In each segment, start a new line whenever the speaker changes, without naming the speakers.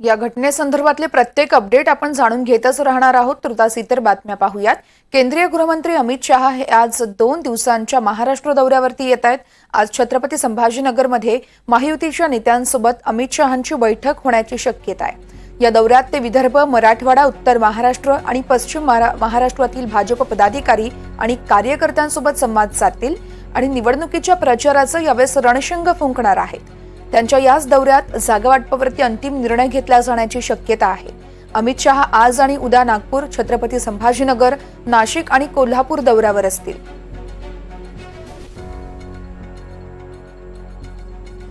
या घटनेसंदर्भातले प्रत्येक अपडेट आपण जाणून घेतच राहणार आहोत. तुर्तास इतर बातम्या पाहूयात. केंद्रीय गृहमंत्री अमित शहा हे आज दोन दिवसांच्या महाराष्ट्र दौऱ्यावरती येत आहेत. आज छत्रपती संभाजीनगरमध्ये महायुतीच्या नेत्यांसोबत अमित शहांची बैठक होण्याची शक्यता आहे. या दौऱ्यात ते विदर्भ मराठवाडा उत्तर महाराष्ट्र आणि पश्चिम महाराष्ट्रातील भाजप पदाधिकारी आणि कार्यकर्त्यांसोबत संवाद साधतील आणि निवडणुकीच्या प्रचाराचं यावेळेस रणशिंग फुंकणार आहेत. त्यांच्या याच दौऱ्यात जागावाटपावरती अंतिम निर्णय घेतला जाण्याची शक्यता आहे. अमित शहा आज आणि उद्या नागपूर छत्रपती संभाजीनगर नाशिक आणि कोल्हापूर दौऱ्यावर असतील.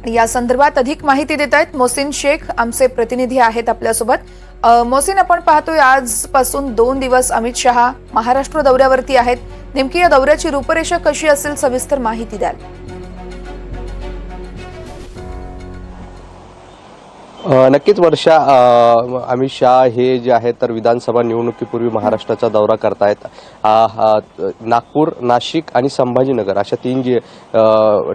या संदर्भात अधिक माहिती देत आहेत मोसिन शेख आमचे प्रतिनिधी आहेत आपल्यासोबत. मोसिन आपण पाहतोय आजपासून दोन दिवस अमित शहा महाराष्ट्र दौऱ्यावरती आहेत. नेमकी या दौऱ्याची रूपरेषा कशी असेल सविस्तर माहिती द्याल.
नक्कीच वर्षा अमित शाह हे जे आहेत तर विधानसभा निवडणुकीपूर्वी महाराष्ट्राचा दौरा करतायत. नागपूर नाशिक आणि संभाजीनगर अशा तीन जे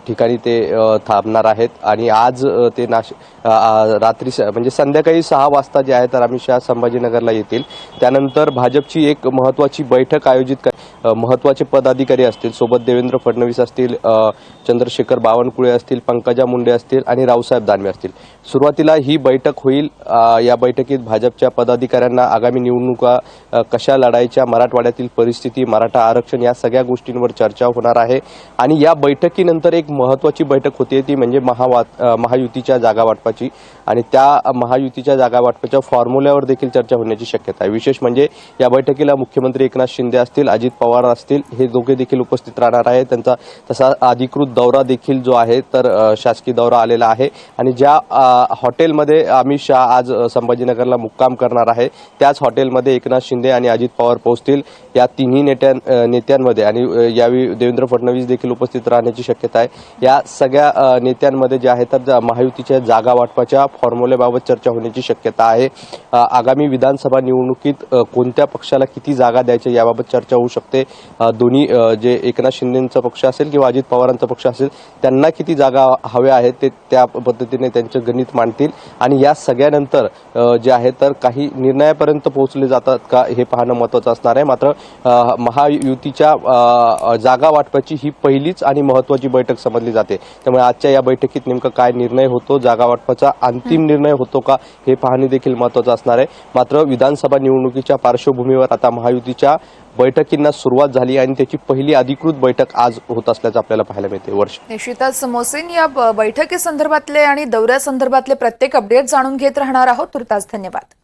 ठिकाणी ते थांबणार आहेत. आणि आज ते नाश रात्री स- म्हणजे संध्याकाळी सहा वाजता जे आहे तर अमित शहा संभाजीनगरला येतील. त्यानंतर भाजपची एक महत्वाची बैठक आयोजित कर महत्त्वाचे पदाधिकारी असतील. सोबत देवेंद्र फडणवीस असतील चंद्रशेखर बावनकुळे असतील पंकजा मुंडे असतील आणि रावसाहेब दानवे असतील. सुरुवातीला ही बैठक होईल. या बैठकीत भाजपच्या पदाधिकाऱ्यांना आगामी निवडणुका कशा लढायच्या मराठवाड्यातील परिस्थिती मराठा आरक्षण या सगळ्या गोष्टींवर चर्चा होणार आहे. आणि या बैठकीनंतर एक महत्वाची बैठक होती ती म्हणजे महावा महायुतीच्या जागा वाटपाची आणि त्या महायुतीच्या जागा वाटपाच्या फॉर्म्युल्यावर देखील चर्चा होण्याची शक्यता आहे. विशेष म्हणजे या बैठकीला मुख्यमंत्री एकनाथ शिंदे असतील अजित पवार असतील हे दोघे देखील उपस्थित राहणार आहे त्यांचा तसा अधिकृत दौरा देखील जो आहे तर शासकीय दौरा आलेला आहे. आणि ज्या हॉटेलमध्ये हॉटेलमध्ये अमित शहा आज संभाजीनगरला मुक्काम करणार आहे. त्याच हॉटेलमध्ये एकनाथ शिंदे आणि अजित पवार पोहोचतील. या तिन्ही नेत्यां नेत्यांमध्ये आणि यावेळी देवेंद्र फडणवीस देखील उपस्थित राहण्याची शक्यता आहे. या सगळ्या नेत्यांमध्ये जे आहे तर महायुतीच्या जागा वाटपाच्या फॉर्म्युलेबाबत चर्चा होण्याची शक्यता आहे. आगामी विधानसभा निवडणुकीत कोणत्या पक्षाला किती जागा द्यायच्या याबाबत चर्चा होऊ शकते? दोन्ही जे एकनाथ शिंदेचा पक्ष असेल किंवा अजित पवारांचा पक्ष असेल त्यांना किती जागा हव्या आहेत ते त्या पद्धतीने त्यांचं गणित मांडतील. आणि या सगळ्यानंतर जे आहे तर काही निर्णयापर्यंत पोहोचले जातात का हे पाहणं महत्वाचं असणार आहे. मात्र महायुतीच्या जागा वाटपाची ही पहिलीच आणि महत्वाची बैठक समजली जाते. त्यामुळे आजच्या या बैठकीत नेमकं काय निर्णय होतो जागा वाटपाचा अंतिम निर्णय होतो का हे पाहणे देखील महत्वाचं असणार आहे. मात्र विधानसभा निवडणुकीच्या पार्श्वभूमीवर आता महायुतीच्या बैठकींना सुरुवात झाली आणि त्याची पहिली अधिकृत बैठक आज होत असल्याचं आपल्याला पाहायला मिळते. वर्ष
निश्चितच मोसेन या ब- बैठकीसंदर्भातले आणि दौऱ्यासंदर्भातले प्रत्येक अपडेट जाणून घेत राहणार आहोत. तुर्तास धन्यवाद.